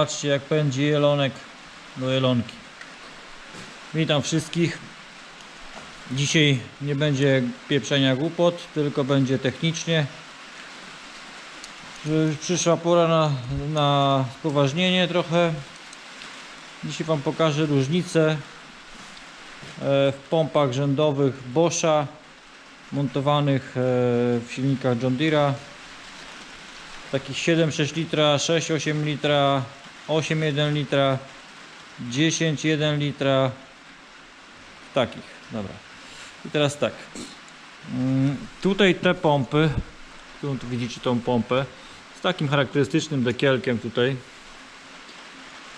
Zobaczcie jak pędzi jelonek do jelonki. Witam wszystkich. Dzisiaj nie będzie pieprzenia głupot, tylko będzie technicznie. Przy- Przyszła pora na, na spoważnienie trochę. Dzisiaj Wam pokażę różnicę e, w pompach rzędowych Boscha montowanych e, w silnikach John Deere'a takich 7,6 litra, 6,8 litra, 8,1 litra, 10,1 litra takich, dobra. I teraz tak. Mm, tutaj te pompy tu widzicie tą pompę z takim charakterystycznym dekielkiem tutaj.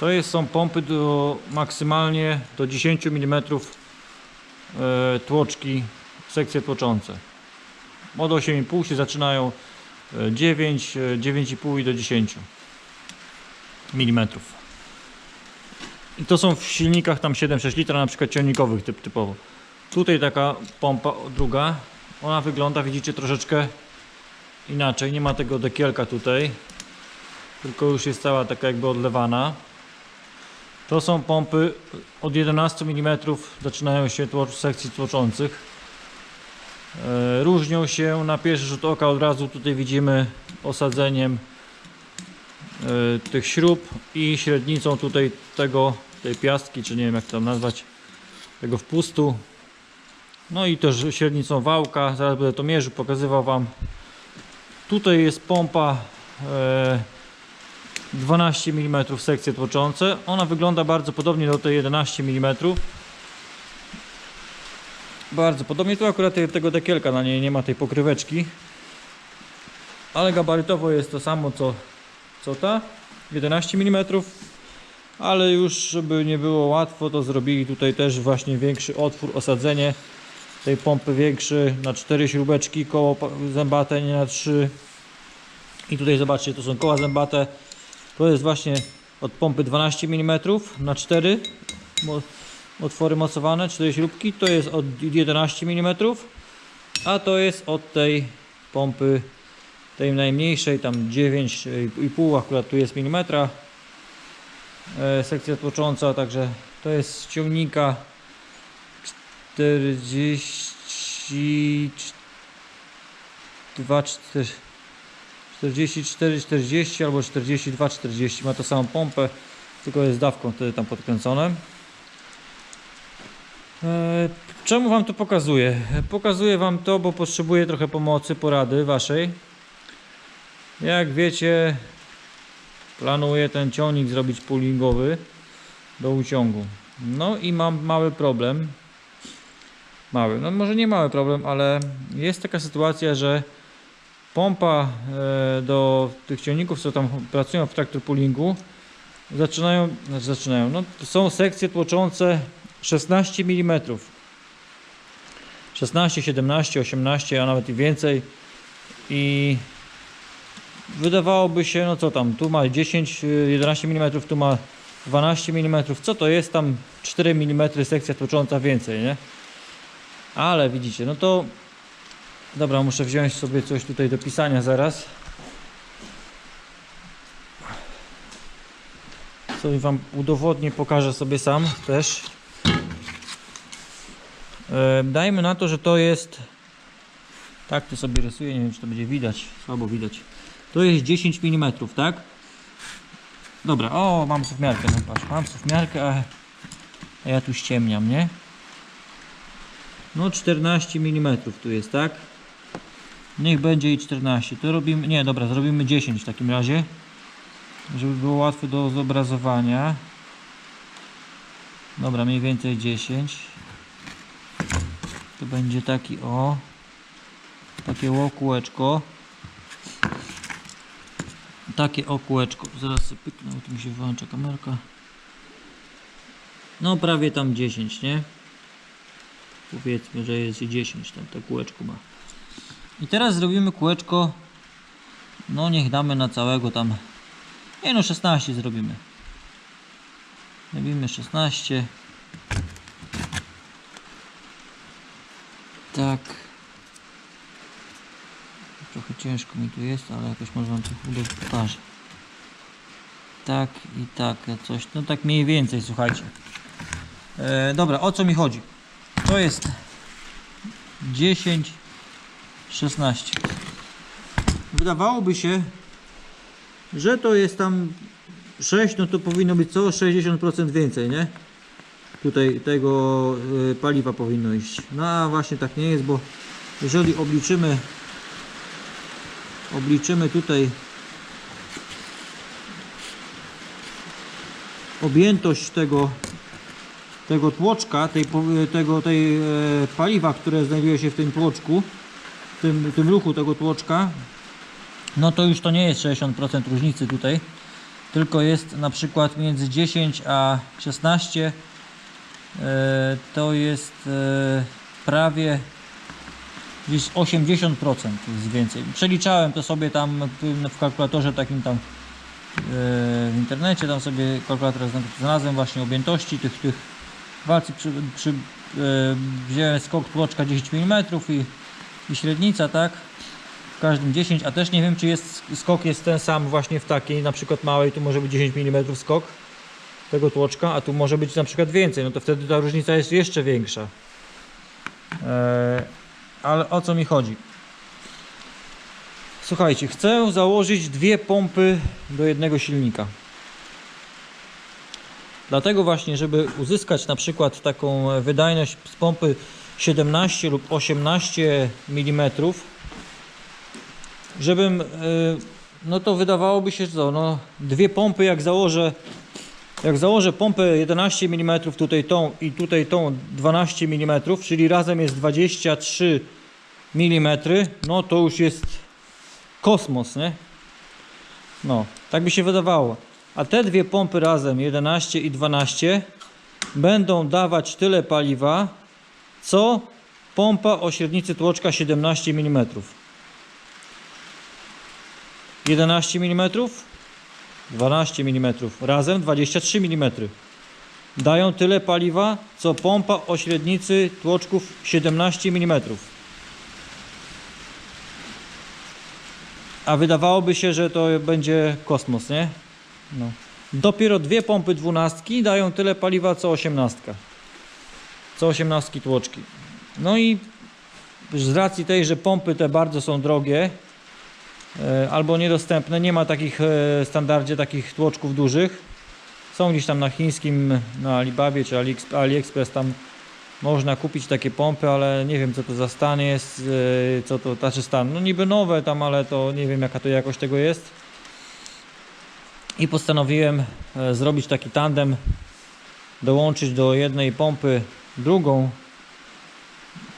To jest, są pompy do maksymalnie do 10 mm e, tłoczki sekcje tłoczące. Od 8,5 się zaczynają e, 9, e, 9,5 i do 10 mm. I to są w silnikach tam 7-6 litra, na przykład ciągnikowych typ, typowo. Tutaj taka pompa druga, ona wygląda, widzicie, troszeczkę inaczej. Nie ma tego dekielka tutaj, tylko już jest cała taka jakby odlewana. To są pompy od 11 mm, zaczynają się tłocz, sekcji tłoczących. E, Różnią się na pierwszy rzut oka od razu tutaj widzimy osadzeniem tych śrub i średnicą tutaj tego tej piastki, czy nie wiem jak to nazwać, tego wpustu. No i też średnicą wałka, zaraz będę to mierzył, pokazywał Wam. Tutaj jest pompa e, 12 mm sekcje tłoczące. Ona wygląda bardzo podobnie do tej 11 mm. Bardzo podobnie, tu akurat te- tego dekielka na niej nie ma tej pokryweczki. Ale gabarytowo jest to samo co, co ta 11 mm. Ale już żeby nie było łatwo to zrobili tutaj też właśnie większy otwór, osadzenie tej pompy większy na 4 śrubeczki, koło zębate, nie na 3. I tutaj zobaczcie, to są koła zębate. To jest właśnie od pompy 12 mm na 4 mo- otwory mocowane, 4 śrubki. To jest od 11 mm, a to jest od tej pompy tej najmniejszej, tam 9,5 akurat tu jest milimetra. E, sekcja tłocząca, także to jest z ciągnika 42 4, 44 40 albo 42 40 ma to samą pompę tylko jest dawką wtedy tam podkręcone e, czemu wam to pokazuję pokazuję wam to bo potrzebuję trochę pomocy porady waszej jak wiecie planuję ten ciągnik zrobić poolingowy do uciągu no i mam mały problem mały, no może nie mały problem, ale jest taka sytuacja, że pompa e, do tych ciągników, co tam pracują w traktor poolingu, zaczynają, znaczy zaczynają, no są sekcje tłoczące 16 mm. 16, 17, 18, a nawet i więcej. I wydawałoby się, no co tam, tu ma 10, y, 11 mm, tu ma 12 mm. Co to jest tam 4 mm sekcja tłocząca więcej, nie? Ale widzicie, no to dobra, muszę wziąć sobie coś tutaj do pisania zaraz. Sobie wam udowodnię, pokażę sobie sam też. E, dajmy na to, że to jest tak to sobie rysuję, nie wiem czy to będzie widać, słabo widać. To jest 10 mm, tak? Dobra, o mam suwmiarkę, no patrz, mam suwmiarkę, a ja tu ściemniam, nie? No 14 mm tu jest, tak? Niech będzie i 14. To robimy, nie, dobra, zrobimy 10 w takim razie. Żeby było łatwe do zobrazowania. Dobra, mniej więcej 10. To będzie taki o takie o kółeczko. Takie o kółeczko. Zaraz sobie pyknę, bo tu mi się wyłącza kamerka. No prawie tam 10, nie? Powiedzmy, że jest i 10 tam to kółeczko ma. I teraz zrobimy kółeczko. No niech damy na całego tam. Nie no 16 zrobimy. Zrobimy 16. Tak. Trochę ciężko mi tu jest, ale jakoś może wam to uda pokażę. tak, i tak, coś, no tak mniej więcej, słuchajcie. E, dobra, o co mi chodzi? To jest 10, 16. Wydawałoby się, że to jest tam 6, no to powinno być co 60% więcej, nie? Tutaj tego y, paliwa powinno iść. No a właśnie tak nie jest, bo jeżeli obliczymy obliczymy tutaj objętość tego tego tłoczka, tej, tego, tej e, paliwa, które znajduje się w tym tłoczku, w tym, tym ruchu tego tłoczka, no to już to nie jest 60% różnicy tutaj, tylko jest na przykład między 10 a 16 e, to jest e, prawie gdzieś 80% jest więcej. Przeliczałem to sobie tam w- kalkulatorze takim tam e, w internecie, tam sobie kalkulator zna- znalazłem właśnie objętości tych, tych walcy przy, przy, e, wziąłem skok tłoczka 10 mm i, i średnica, tak? W każdym 10, a też nie wiem czy jest skok jest ten sam właśnie w takiej na przykład małej, tu może być 10 mm skok tego tłoczka, a tu może być na przykład więcej, no to wtedy ta różnica jest jeszcze większa. E, ale o co mi chodzi? Słuchajcie, chcę założyć dwie pompy do jednego silnika. Dlatego właśnie, żeby uzyskać na przykład taką wydajność z pompy 17 lub 18 mm, żebym, y, no to wydawałoby się, że no dwie pompy jak założę, jak założę pompę 11 mm, tutaj tą i tutaj tą 12 mm, czyli razem jest 23 mm, no to już jest kosmos, nie? No, tak by się wydawało. A te dwie pompy razem, 11 i 12, będą dawać tyle paliwa, co pompa o średnicy tłoczka 17 mm. 11 mm, 12 mm, razem 23 mm. Dają tyle paliwa, co pompa o średnicy tłoczków 17 mm. A wydawałoby się, że to będzie kosmos, nie? No. Dopiero dwie pompy dwunastki dają tyle paliwa co osiemnastka. Co osiemnastki tłoczki. No i z racji tej, że pompy te bardzo są drogie albo niedostępne, nie ma takich e, standardzie takich tłoczków dużych. Są gdzieś tam na chińskim, na Alibabie czy AliEx- AliExpress tam można kupić takie pompy, ale nie wiem co to za stan jest, e, co to, znaczy stan, no niby nowe tam, ale to nie wiem jaka to jakość tego jest. I postanowiłem e, zrobić taki tandem, dołączyć do jednej pompy drugą.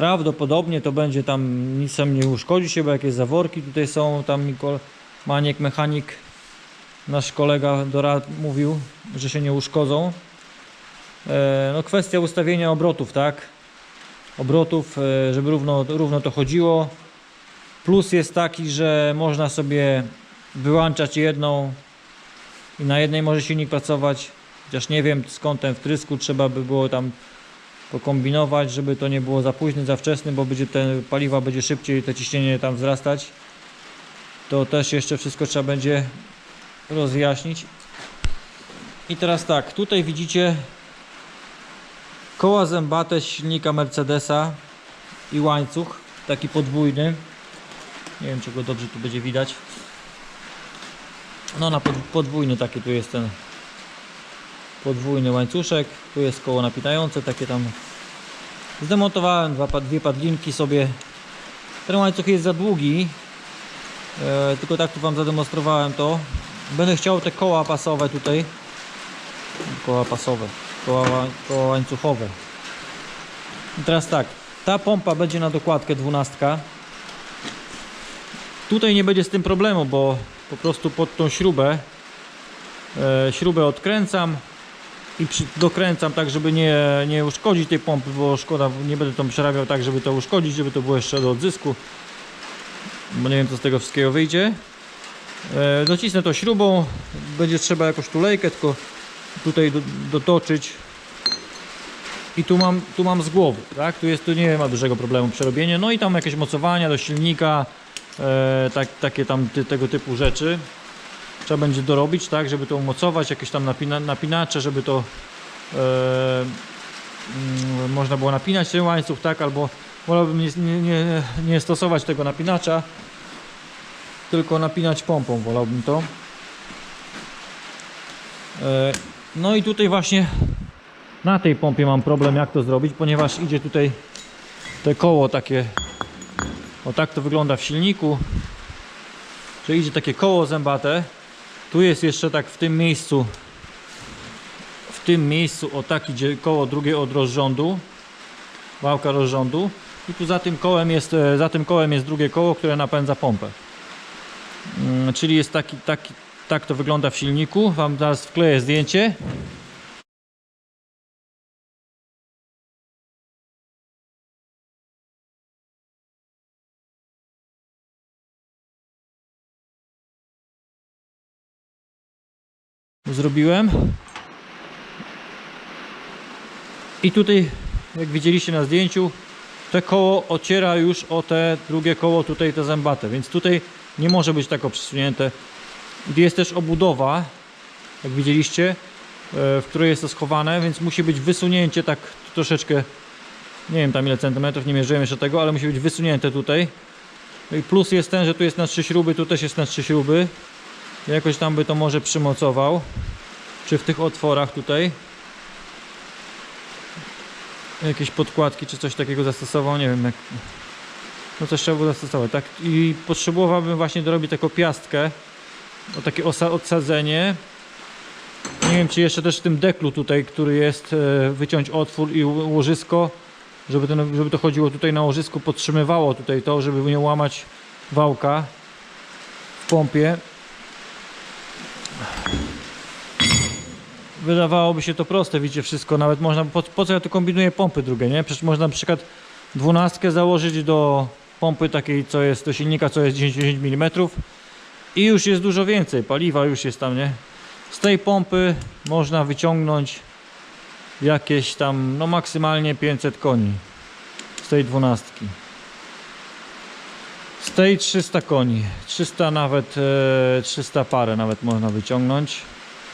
Prawdopodobnie to będzie tam nic nie uszkodzi się, bo jakieś zaworki tutaj są, tam Mikol, Maniek, mechanik, nasz kolega dorad mówił, że się nie uszkodzą. E, No kwestia ustawienia obrotów, tak? Obrotów, e, żeby równo, równo to chodziło. Plus jest taki, że można sobie wyłączać jedną i na jednej może silnik pracować. Chociaż nie wiem z kątem wtrysku trzeba by było tam pokombinować, żeby to nie było za późny, za wczesny, bo będzie te paliwa będzie szybciej to ciśnienie tam wzrastać. To też jeszcze wszystko trzeba będzie rozjaśnić. I teraz tak, tutaj widzicie koła zębate z silnika Mercedesa i łańcuch, taki podwójny. Nie wiem, czy go dobrze tu będzie widać. No na pod, podwójny taki tu jest ten podwójny łańcuszek. Tu jest koło napinające, takie tam zdemontowałem dwa, dwie padlinki sobie. Ten łańcuch jest za długi, e, tylko tak tu Wam zademonstrowałem to. Będę chciał te koła pasowe tutaj. Koła pasowe, koła, ła- koła łańcuchowe. I teraz tak, ta pompa będzie na dokładkę 12. Tutaj nie będzie z tym problemu, bo po prostu pod tą śrubę e, śrubę odkręcam i przy, dokręcam tak, żeby nie, nie uszkodzić tej pompy, bo szkoda, nie będę tam przerabiał tak, żeby to uszkodzić, żeby to było jeszcze do odzysku, bo nie wiem co z tego wszystkiego wyjdzie. E, docisnę to śrubą, będzie trzeba jakąś tulejkę, tylko tutaj do, dotoczyć i tu mam, tu mam z głowy, tak? Tu jest, tu nie ma dużego problemu przerobienie. No i tam jakieś mocowania do silnika, e, tak, takie tam ty, tego typu rzeczy. Trzeba będzie dorobić, tak, żeby to umocować, jakieś tam napina, napinacze, żeby to e, mm, można było napinać ten łańcuch, tak, albo wolałbym nie, nie, nie, stosować tego napinacza, tylko napinać pompą, wolałbym to. E, No i tutaj właśnie na tej pompie mam problem jak to zrobić, ponieważ idzie tutaj te koło takie, o tak to wygląda w silniku, że idzie takie koło zębate, tu jest jeszcze tak w tym miejscu, w tym miejscu o tak idzie koło drugie od rozrządu, wałka rozrządu i tu za tym kołem jest, e, za tym kołem jest drugie koło, które napędza pompę. Mm, Czyli jest taki, taki, tak to wygląda w silniku. Wam zaraz wkleję zdjęcie. Zrobiłem. I tutaj, jak widzieliście na zdjęciu, te koło ociera już o te drugie koło, tutaj te zębate, więc tutaj nie może być tako przesunięte. Jest też obudowa, jak widzieliście, e, w której jest to schowane, więc musi być wysunięcie tak troszeczkę, nie wiem tam ile centymetrów, nie mierzyłem jeszcze tego, ale musi być wysunięte tutaj. No i plus jest ten, że tu jest na trzy śruby, tu też jest na trzy śruby. Jakoś tam by to może przymocował. Czy w tych otworach tutaj. Jakieś podkładki czy coś takiego zastosował, nie wiem jak. No coś trzeba było zastosować, tak? I potrzebowałbym właśnie dorobić taką piastkę. O takie odsadzenie. Nie wiem czy jeszcze też w tym deklu tutaj, który jest, e, wyciąć otwór i ło- łożysko, żeby to, żeby to chodziło tutaj na łożysku, podtrzymywało tutaj to, żeby nie łamać wałka w pompie. Wydawałoby się to proste, widzicie, wszystko, nawet można, po, po co ja tu kombinuję pompy drugie, nie? Przecież można na przykład dwunastkę założyć do pompy takiej, co jest, do silnika, co jest 10, 10 mm i już jest dużo więcej, paliwa już jest tam, nie? Z tej pompy można wyciągnąć jakieś tam, no maksymalnie 500 koni z tej dwunastki. Z tej 300 koni, 300 nawet, e, 300 parę nawet można wyciągnąć.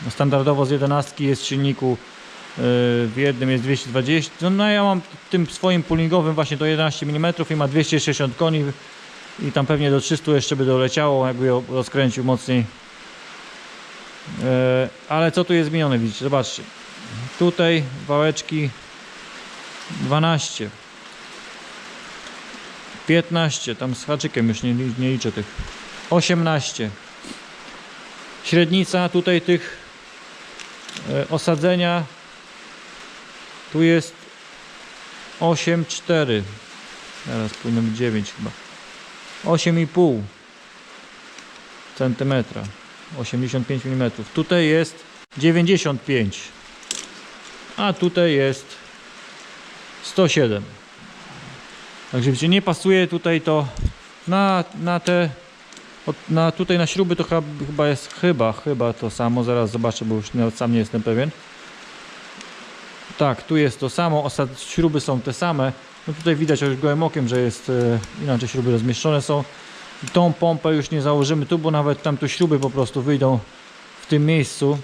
No, Standardowo z 11 jest silniku, e, w jednym jest 220. No, no ja mam tym swoim pullingowym właśnie do 11 mm i ma 260 koni i tam pewnie do 300 jeszcze by doleciało, jakby ją rozkręcił mocniej. E, ale co tu jest zmienione, widzicie, zobaczcie. Tutaj wałeczki 12. 15, tam z haczykiem już nie, nie liczę tych. 18. Średnica tutaj tych osadzenia tu jest 8,4. Teraz powinno być 9 chyba. 8,5 centymetra. 85 mm. Tutaj jest 95. A tutaj jest 107. Także widzicie, nie pasuje tutaj to na, na te od, na, tutaj na śruby to chyba, jest chyba, chyba to samo, zaraz zobaczę, bo już sam nie jestem pewien. Tak, tu jest to samo, osad, śruby są te same. No tutaj widać już gołym okiem, że jest e, inaczej śruby rozmieszczone są. Tą pompę już nie założymy tu, bo nawet tam tu śruby po prostu wyjdą w tym miejscu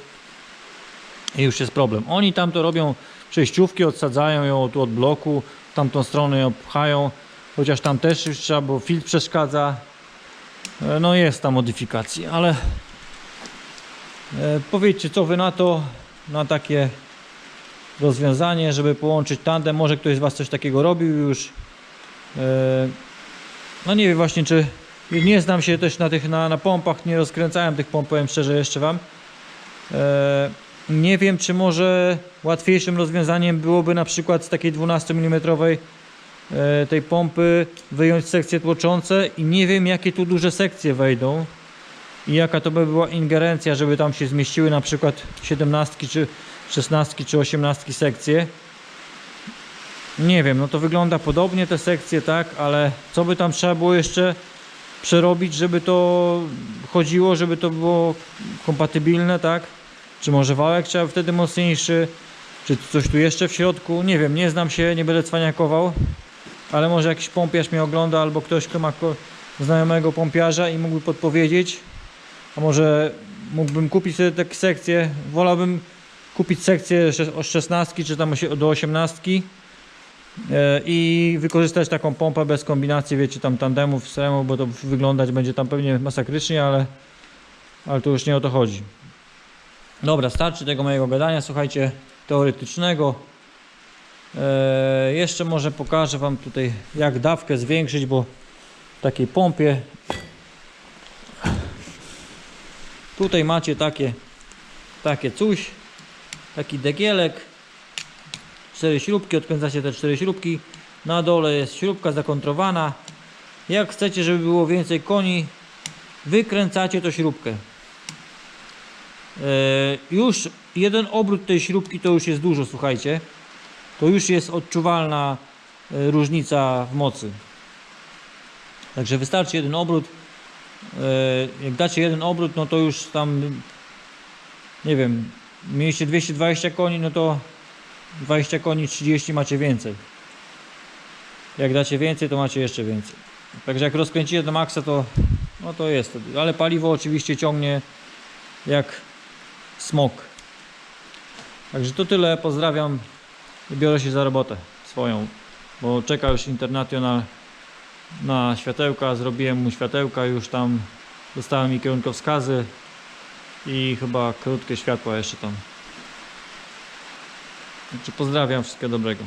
i już jest problem. Oni tam to robią przejściówki, odsadzają ją tu od bloku, tamtą stronę ją pchają, chociaż tam też już trzeba, bo filtr przeszkadza. E, No jest ta modyfikacja, ale e, powiedzcie co wy na to, na takie rozwiązanie, żeby połączyć tandem. Może ktoś z was coś takiego robił już. E, No nie wiem właśnie czy nie znam się też na tych na, na pompach, nie rozkręcałem tych pomp, powiem szczerze jeszcze wam. Nie wiem czy może łatwiejszym rozwiązaniem byłoby na przykład z takiej 12 mm tej pompy wyjąć sekcje tłoczące i nie wiem jakie tu duże sekcje wejdą i jaka to by była ingerencja, żeby tam się zmieściły na przykład 17 czy 16 czy 18 sekcje. Nie wiem, no to wygląda podobnie te sekcje, tak, ale co by tam trzeba było jeszcze przerobić, żeby to chodziło, żeby to było kompatybilne, tak? Czy może wałek trzeba wtedy mocniejszy, czy coś tu jeszcze w środku? Nie wiem, nie znam się, nie będę cwaniakował, ale może jakiś pompiarz mnie ogląda albo ktoś, kto ma znajomego pompiarza i mógłby podpowiedzieć, a może mógłbym kupić sobie takie sekcje. Wolałbym kupić sekcję od 16 czy tam do 18 e, i wykorzystać taką pompę bez kombinacji, wiecie, tam tandemów, stremów, bo to wyglądać będzie tam pewnie masakrycznie, ale, ale to już nie o to chodzi. Dobra, starczy tego mojego gadania, słuchajcie, teoretycznego. E, jeszcze może pokażę Wam tutaj, jak dawkę zwiększyć, bo w takiej pompie tutaj macie takie takie coś, taki degielek, cztery śrubki, odkręcacie te cztery śrubki, na dole jest śrubka zakontrowana. Jak chcecie, żeby było więcej koni, wykręcacie tą śrubkę. E, już jeden obrót tej śrubki to już jest dużo, słuchajcie. To już jest odczuwalna e, różnica w mocy. Także wystarczy jeden obrót. E, Jak dacie jeden obrót, no to już tam nie wiem, mieliście 220 koni, no to 20 koni, 30 macie więcej. Jak dacie więcej, to macie jeszcze więcej. Także jak rozkręcicie do maksa, to no to jest. Ale paliwo oczywiście ciągnie jak smok. Także to tyle. Pozdrawiam. Biorę się za robotę swoją, bo czeka już International na światełka. Zrobiłem mu światełka, już tam dostałem mi kierunkowskazy i chyba krótkie światła jeszcze tam. Także pozdrawiam, wszystkiego dobrego.